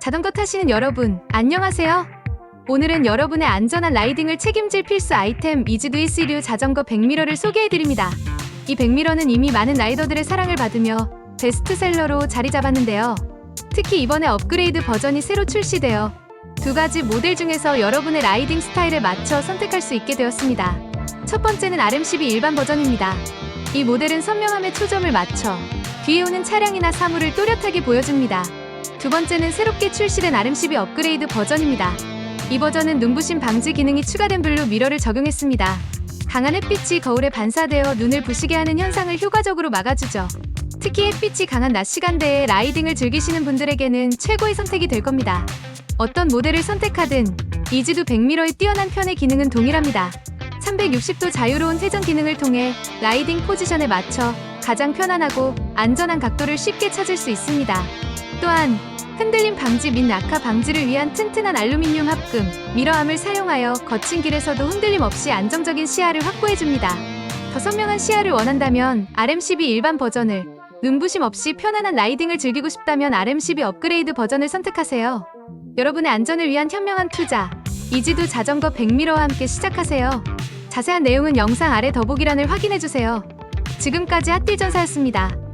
자전거 타시는 여러분, 안녕하세요. 오늘은 여러분의 안전한 라이딩을 책임질 필수 아이템 이지두 이 시류 자전거 100미러를 소개해드립니다. 이 100미러는 이미 많은 라이더들의 사랑을 받으며 베스트셀러로 자리 잡았는데요. 특히 이번에 업그레이드 버전이 새로 출시되어 두 가지 모델 중에서 여러분의 라이딩 스타일에 맞춰 선택할 수 있게 되었습니다. 첫 번째는 RM12 일반 버전입니다. 이 모델은 선명함에 초점을 맞춰 뒤에 오는 차량이나 사물을 또렷하게 보여줍니다. 두 번째는 새롭게 출시된 RM12 업그레이드 버전입니다. 이 버전은 눈부심 방지 기능이 추가된 블루 미러를 적용했습니다. 강한 햇빛이 거울에 반사되어 눈을 부시게 하는 현상을 효과적으로 막아주죠. 특히 햇빛이 강한 낮 시간대에 라이딩을 즐기시는 분들에게는 최고의 선택이 될 겁니다. 어떤 모델을 선택하든 이지두 100미러의 뛰어난 편의 기능은 동일합니다. 360도 자유로운 회전 기능을 통해 라이딩 포지션에 맞춰 가장 편안하고 안전한 각도를 쉽게 찾을 수 있습니다. 또한 흔들림 방지 및 낙하 방지를 위한 튼튼한 알루미늄 합금, 미러암을 사용하여 거친 길에서도 흔들림 없이 안정적인 시야를 확보해줍니다. 더 선명한 시야를 원한다면 RM12 일반 버전을, 눈부심 없이 편안한 라이딩을 즐기고 싶다면 RM12 업그레이드 버전을 선택하세요. 여러분의 안전을 위한 현명한 투자, 이지두 자전거 100미러와 함께 시작하세요. 자세한 내용은 영상 아래 더보기란을 확인해주세요. 지금까지 핫딜 전사였습니다.